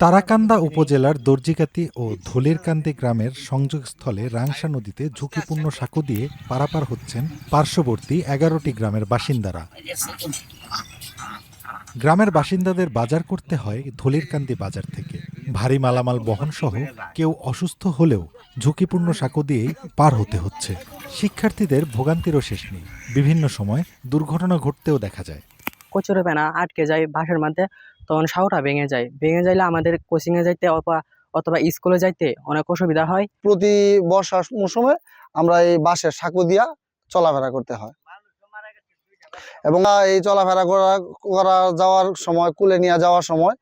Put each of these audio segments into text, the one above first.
তারাকান্দা উপজেলার দর্জিকাতি ও ধলিরকান্দি গ্রামের সংযোগস্থলে রাংসা নদীতে ঝুঁকিপূর্ণ সাঁকো দিয়ে পারাপার হচ্ছেন পার্শ্ববর্তী এগারোটি গ্রামের বাসিন্দারা। গ্রামের বাসিন্দাদের বাজার করতে হয় ধলিরকান্দি বাজার থেকে। ভারী মালামাল বহনসহ কেউ অসুস্থ হলেও ঝুঁকিপূর্ণ সাঁকো দিয়েই পার হতে হচ্ছে। শিক্ষার্থীদের ভোগান্তিরও শেষ নেই। বিভিন্ন সময় দুর্ঘটনা ঘটতেও দেখা যায়। কচুরে পেনা আটকে যায় বাসের মধ্যে তখন সাউটা ভেঙে যায়। ভেঙে যাইলে আমাদের কোচিংয়ে যাইতে অথবা অথবা স্কুলে যাইতে অনেক অসুবিধা হয়। প্রতি বর্ষার মৌসুমে আমরা এই বাঁশের সাঁকো দিয়া চলাফেরা করতে হয়। এবং এই চলাফেরা করা করা যাওয়ার সময় কুলে নিয়ে যাওয়ার সময়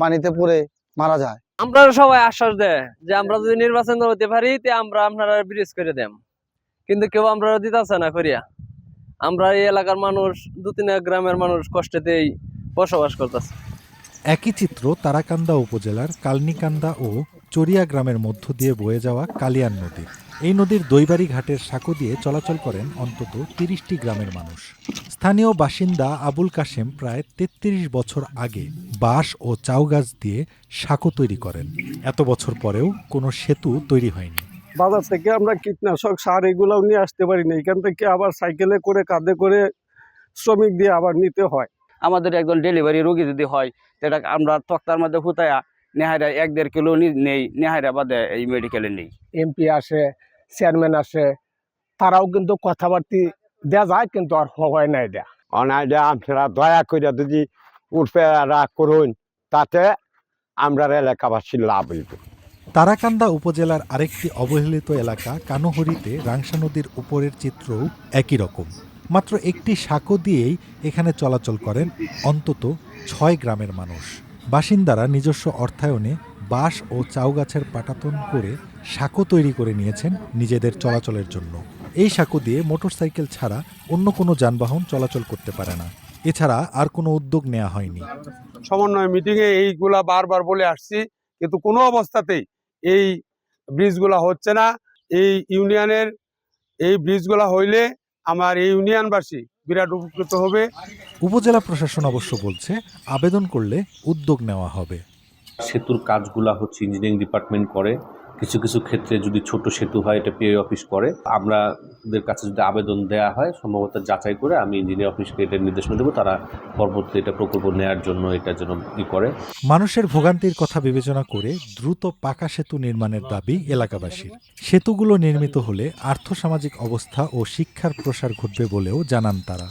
পানিতে পড়ে মারা যায়। আমরা সবাই আশ্বাস দেয় যে আমরা যদি নির্বাচন হতে পারি তে আমরা আপনারা ব্রিজ করে দেম। কিন্তু কেউ আমরা দিতেছে না করিয়া। আমরা এই এলাকার মানুষ দু তিন গ্রামের মানুষ কষ্টেতেই বসবাস করতেছে। একই চিত্র তারাকান্দা উপজেলার কালনিকান্দা ও চরিয়া গ্রামের মধ্য দিয়ে বয়ে যাওয়া কালিয়ান নদী। এই নদীর দৈবারি ঘাটের সাঁকো দিয়ে চলাচল করেন অন্তত তিরিশটি গ্রামের মানুষ। স্থানীয় বাসিন্দা আবুল কাশেম প্রায় তেত্রিশ বছর আগে বাঁশ ও চাউ গাছ দিয়ে সাঁকো তৈরি করেন। এত বছর পরেও কোনো সেতু তৈরি হয়নি। বাজার থেকে আমরা কীটনাশক সার এগুলোও নিয়ে আসতে পারি না এখান থেকে আবার সাইকেলে করে কাঁধে করে শ্রমিক দিয়ে আবার নিতে হয়। আমাদের একজন ডেলিভারি রোগী যদি হয় সেটা আমরা তক্তার মধ্যে হুতায়া নেহাইরা এক দেড় কিলো নেই নেহাইরা বাদে এই মেডিকেলে নেই। এমপি আসে চেয়ারম্যান আসে তারাও কিন্তু কথাবার্তি দেওয়া যায় কিন্তু আর হয় না এটা। অনাইডা আপনারা দয়া করে যদি উর্ফেরা করুন তাতে আমরা এলাকাবাসীর লাভ হইব। তারাকান্দা উপজেলার আরেকটি অবহেলিত এলাকা কানোহরিতে রাংসা নদীর উপরের চিত্রও একই রকম। মাত্র একটি সাঁকো দিয়েই এখানে চলাচল করেন অন্তত ছয় গ্রামের মানুষ। বাসিন্দারা নিজস্ব অর্থায়নে বাঁশ ও চাউ গাছের পাটাতন করে সাঁকো তৈরি করে নিয়েছেন নিজেদের চলাচলের জন্য। এই সাঁকো দিয়ে মোটরসাইকেল ছাড়া অন্য কোনো যানবাহন চলাচল করতে পারে না। এছাড়া আর কোনো উদ্যোগ নেওয়া হয়নি। সমন্বয় মিটিংয়ে এইগুলা বারবার বলে আসছি, কিন্তু কোনো অবস্থাতেই এই ব্রিজগুলা হচ্ছে না। এই ইউনিয়নের এই ব্রিজগুলা হইলে আমার এই ইউনিয়নবাসী বিরাট উপকৃত হবে। উপজেলা প্রশাসন অবশ্য বলছে আবেদন করলে উদ্যোগ নেওয়া হবে। সেতুর কাজগুলা হচ্ছে ইঞ্জিনিয়ারিং ডিপার্টমেন্ট করে। কিছু কিছু ক্ষেত্রে যদি ছোট সেতু হয়, এটা পিআই অফিস করে। আমরা ওদের কাছে যদি আবেদন দেওয়া হয়, সম্ভবত যাচাই করে আমি ইঞ্জিনিয়ার অফিসকে এটা নির্দেশনা দেবো। তারা পরবর্তী এটা প্রকল্প নেওয়ার জন্য এটা যেন ই করে। মানুষের ভোগান্তির কথা বিবেচনা করে দ্রুত পাকা সেতু নির্মাণের দাবি এলাকাবাসীর। সেতুগুলো নির্মিত হলে আর্থসামাজিক অবস্থা ও শিক্ষার প্রসার ঘটবে বলেও জানান তারা।